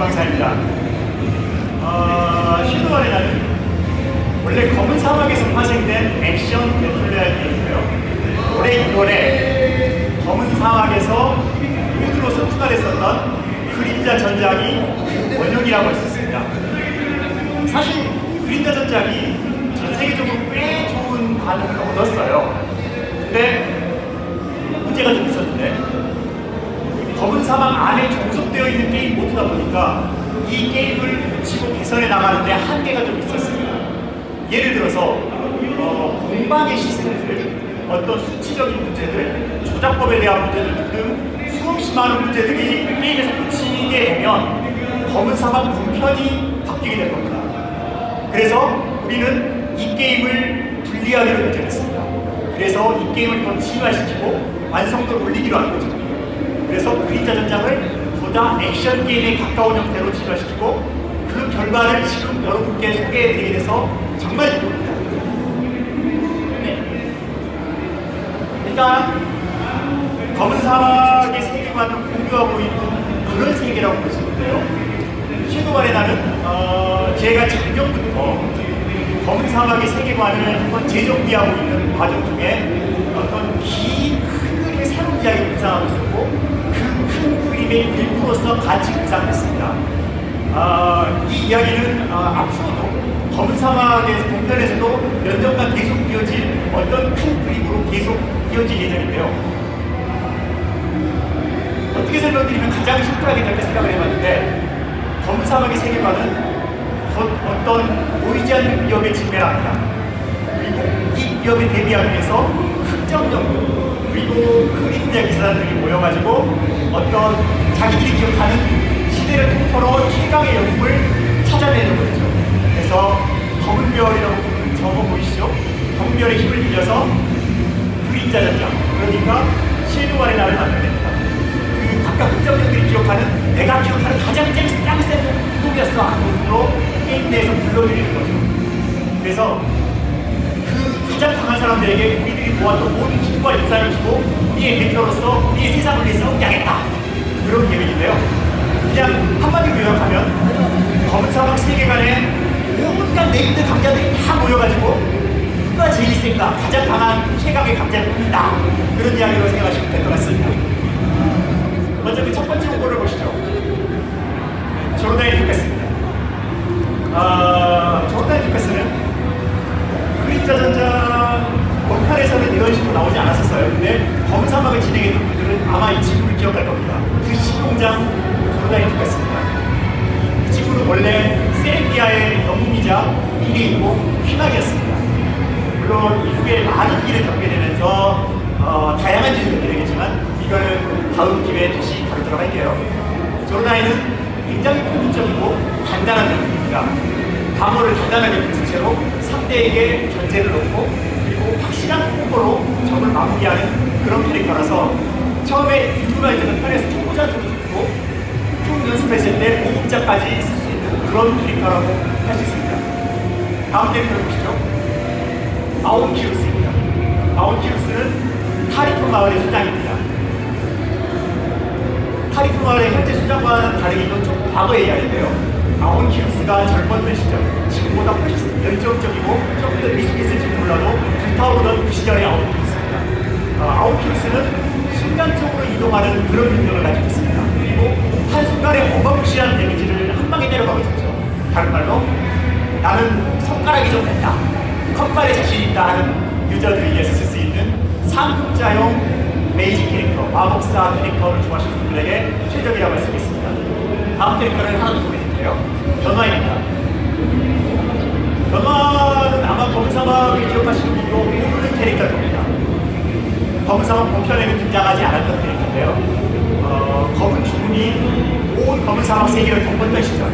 김광사입니다. 어, 섀도우 아레나는 원래 검은 사막에서 파생된 액션 배틀로얄 게임이고요. 올해 2월에 검은 사막에서 모드로서 추가됐었던 그림자 전작이 그 원형이라고 있습니다. 사실 그림자 전작이 전 세계적으로 꽤 좋은 반응을 얻었어요. 근데 문제가 좀 있었는데 검은 사막 안에 모드다 보니까 이 게임을 붙이고 개선해 나가는데 한계가 좀 있었습니다. 예를 들어서 어, 공방의 시스템들, 어떤 수치적인 문제들, 조작법에 대한 문제들 등 수없이 많은 문제들이 게임에서 붙이게 되면 검은 사막 본편이 바뀌게 될 겁니다. 그래서 우리는 이 게임을 분리하기로 결정했습니다. 그래서 이 게임을 더 진화시키고 완성도를 올리기로 한 거죠. 그래서 그림자 전장을 보다 액션 게임에 가까운 형태로 진화시키고 그 결과를 지금 여러분께 소개해드리게 돼서 정말 기쁩니다. 네. 일단 검은 사막의 세계관을 공유하고 있는 그런 세계라고 볼 수 있는데요. 섀도우발의 나는 어, 제가 작년부터 검은 사막의 세계관을 한번 재정비하고 있는 과정 중에 어떤 긴큰 그림의 새로운 이야기를 구상하고 있었고 그 큰 그림의 일부로서 같이 구상했습니다. 아, 이 이야기는 아, 앞으로도 검은 사막의 동편에서도 몇 년간 계속 이어질 어떤 큰 그림으로 계속 이어질 예정인데요. 어떻게 설명드리면 가장 심플하게 이렇게 생각을 해봤는데 검은 사막의 세계관은 어- 어떤 보이지 않는 위협에 직면합니다. 그리고 이 위협에 대비하기 위해서 특정 정도 그리고 그림자 기사들이 모여가지고 어떤 자기들이 기억하는 시대를 통틀어 최강의 영웅을 찾아내는 거죠. 그래서 검은 별이라고 부르는 저거 보이시죠? 검은 별의 힘을 빌려서 그림자 전장 그러니까 실루아의 나를 만들어냅니다. 그 각각 특정들이 기억하는 내가 기억하는 가장 짱 짱센 꿈이었어 하는 것으로 게임 내에서 불러들이는 거죠. 그래서 그 가장 강한 사람들에게 우리들이 모았던 모든 힘과 역사를 주고 우리의 대표로서 우리의 세상을 위해 싸우게하겠다 그런 계획인데요. 그냥 한마디로 요약하면 검은 사막 세계관에 온갖 네임드 강자들이 다 모여가지고 누가 제일 센가 가장 강한 최강의 강자입니다. 그런 이야기로 생각하시면 될 것 같습니다. 먼저 그 첫 번째 홍보를 보시죠. 조르다인 디패스입니다. 아, 조르다인 디패스는 그림자 원판에서는 이런 식으로 나오지 않았었어요. 근데 검은 사막을 진행했던 분들은 아마 이 친구를 기억할 겁니다. 그 신공장 조르다인 디패스입니다. 이 친구는 원래 세르비아의 영웅이자 미래이고 휘낙이었습니다. 물론 이후에 많은 일을 겪게 되면서 어, 다양한 일을 겪게 되겠지만 이거는 다음 기회에 다시 다루도록 할게요. 조르나이는 굉장히 포근적이고 단단한 인물입니다. 방어를 단단하게 붙인 채로 상대에게 견제를 놓고 확실한 콤보로 적을 마무리하는 그런 캐릭터라서 처음에 일부할 때는 편에서 초보자 좀 좋고 쭉 연습했을 때 보급자까지 쓸수 있는 그런 캐릭터라고 할 수 있습니다. 다음 캐릭터를 보시죠. 아온키우스입니다. 아온키우스는 타리프 마을의 수장입니다. 타리프 마을의 현재 수장과는 다르게 이건 좀 과거의 이야기인데요. 아온키우스가 젊었던 시절, 지금보다 훨씬 열정적이고 조금 더 미숙했을지 불타오르던 그 시절의 아온키우스입니다. 어, 아온키우스는 순간 적으로 이동하는 그런 능력을 가지고 있습니다. 그리고 한순간에 어마무시한 데미지를 한 방에 내려가고 있었죠. 다른 말로 나는 손가락이 좀 된다. 컵발에 자신 있다 하는 유저들을 위해서 쓸 수 있는 상급자용 메이지 캐릭터, 마법사 캐릭터를 좋아하시는 분들에게 최적이라고 할 수 있습니다. 다음 캐릭터를 하나 더 보여드릴게요. 변화입니다. 변화는 아마 검사막을 기억하시는 분도 모르는 캐릭터일 겁니다. 검사막 본편에는 등장하지 않았던 캐릭터인데요. 어, 검은 죽음이 온 검은 사막 세계를 덮었던 시절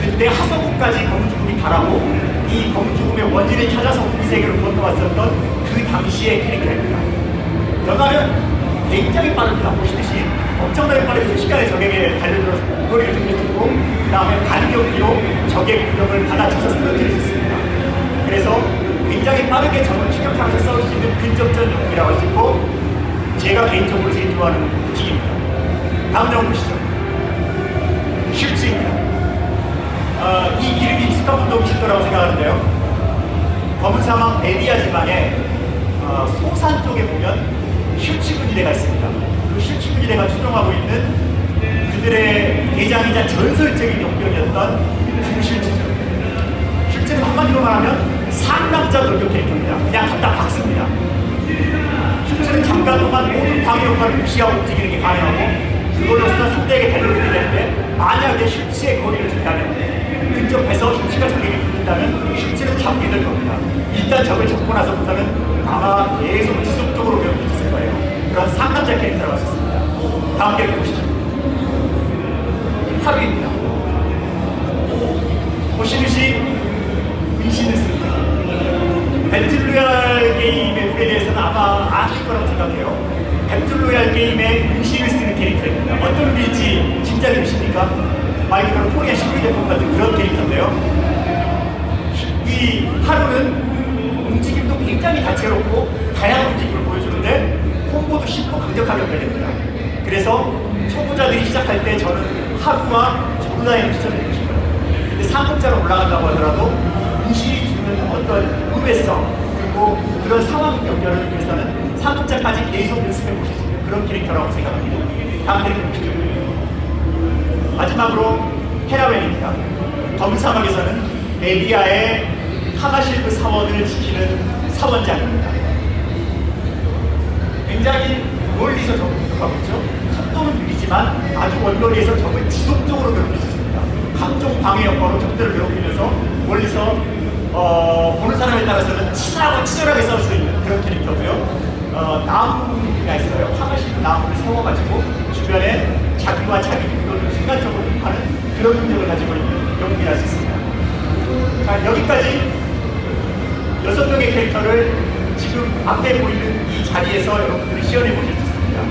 그때 하성국까지 검은 죽음이 가라고 이 검은 죽음의 원인을 찾아서 우리 세계로 건너왔었던 그 당시의 캐릭터입니다. 변화는 굉장히 빠릅니다. 보시듯이 엄청나게 빠르게 시간의 적에게 달려들어서 거리를 등록했고 그 다음에 반격기로 적의 공격을 받아쳐서 쓰러뜨릴 수 있습니다. 그래서 굉장히 빠르게 적을 추격하면서 싸울 수 있는 근접전 용기라고 할 수 있고 제가 개인적으로 제일 좋아하는 기기입니다. 다음 장 보시죠. 슈츠입니다. 어, 이 이름이 익숙한 분도 계실 거라고 생각하는데요. 검은 사막 베리아 지방에 어, 소산 쪽에 보면 슈츠 군이 대가 있습니다. 군이대가 추종하고 있는 그들의 대장이자 전설적인 용병이었던 김실츠죠. 실제로 한마디로 말하면 상남자 돌격 캐릭터입니다. 그냥 갖다 박습니다. 실제는 잠깐 동안 모든 방해 효과를 무시하고 움직이는 게 가능하고 그걸로서 상대에게 달려들게 되는데 만약에 슈츠의 거리를 준다면 근접해서 슈츠가 적에게 붙는다면 슈츠는 잡게 될 겁니다. 일단 적을 잡고 나서부터는 아마 계속 지속적으로 배우고 있을 거예요. 그런 상남자 캐릭터라고 있습니다. 다음 캐릭터 보시죠. 하루입니다. 보시듯이 민신을 씁니다. 배틀로얄 게임의 룰에 대해서는 아마 아실 거라고 생각해요. 배틀로얄 게임의 민신을 쓰는 캐릭터입니다. 어떤 룰일지 진짜 되십니까? 말 그대로 코리아 시민대품 같은 그런 캐릭터인데요. 이 하루는 움직임도 굉장히 다채롭고 다양한 움직임을 보여주는데 콤보도 쉽고 강력하게 연결됩니다. 그래서 초보자들이 시작할 때 저는 하루와 조르나이를 추천드리고 싶어요. 근데 상급자로 올라간다고 하더라도 인실이 주는 어떤 의외성 그리고 그런 상황 연결을 위해서는 상급자까지 계속 연습해 보실 수 있는 그런 캐릭터라고 생각합니다. 다음 캐릭터 보시죠. 마지막으로 헤라웰입니다. 검사막에서는 메디아의 하마실브 사원을 지키는 사원장입니다. 굉장히 적을 공격하고 있죠. 속도는 느리지만 아주 원거리에서 적을 지속적으로 수 있습니다. 각종 방해 효과로 적들을 괴롭히면서 멀리서 어, 보는 사람에 따라서는 치사하고 치열하게 싸울 수 있는 그런 캐릭터고요. 어, 나무가 있어요. 하나씩 나무를 세워가지고 주변에 자기와 자기 공격을 순간적으로 하는 그런 능력을 가지고 있는 영웅이라 수 있습니다. 자, 여기까지 여섯 명의 캐릭터를 지금 앞에 보이는 이 자리에서 여러분들이 시연해 보실 수 있습니다.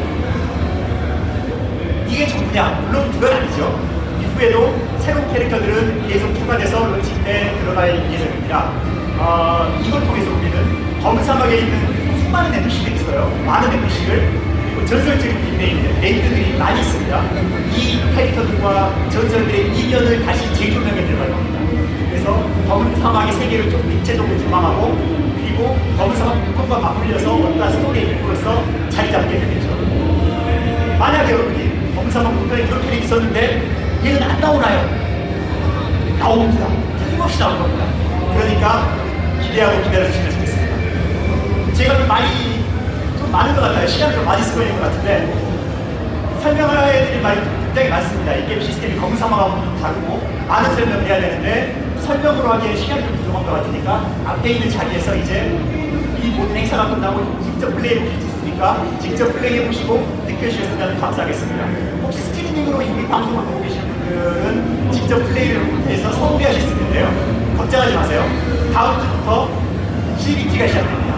이게 전부냐? 물론 그건 아니죠. 이후에도 새로운 캐릭터들은 계속 추가돼서 런칭 때 들어갈 예정입니다. 어, 이걸 통해서 우리는 검은 사막에 있는 수많은 NPC들이 있어요. 많은 NPC를 그리고 전설적인 빅네임들, 네임들이 많이 있습니다. 이 캐릭터들과 전설들의 이면을 다시 재조명해 들어갈 겁니다. 그래서 검은 사막의 세계를 좀 입체적으로 조망하고 검은 사막 물건과 맞물려서 어떤 스토리의 일부로서 자리 잡게 되겠죠. 만약에 여러분이 물건에 이런 캐릭이 있었는데 얘는 안 나오나요? 나옵니다. 틀림없이 나올 겁니다. 그러니까 기대하고 기다려주시면 좋겠습니다. 제가 좀 많이 좀 많은 것 같아요. 시간을 좀 많이 쓰고 있는 것 같은데 설명해야 될 말이 굉장히 많습니다. 이 게임 시스템이 검은 사막하고 좀 다르고 많은 설명을 해야 되는데 설명으로 하기에 시간이 좀 부족한 것 같으니까 앞에 있는 자리에서 이제 이 모든 행사가 끝나고 직접 플레이해 보실 수 있으니까 직접 플레이해 보시고 느껴주셨으면 감사하겠습니다. 혹시 스트리밍으로 이미 방송을 보고 계신 분들은 직접 플레이를 해서 서울해하실 수 있는데요. 걱정하지 마세요. 다음 주부터 CBT가 시작됩니다.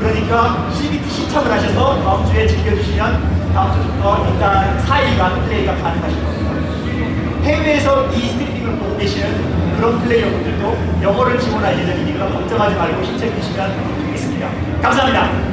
그러니까 CBT 신청을 하셔서 다음 주에 즐겨주시면 다음 주부터 일단 4일간 플레이가 가능하실 겁니다. 해외에서 이 스트리밍을 보고 계시는 그런 플레이어분들도 영어를 지원할 예정이니까 걱정하지 말고 신청해 주시면 좋겠습니다. 감사합니다.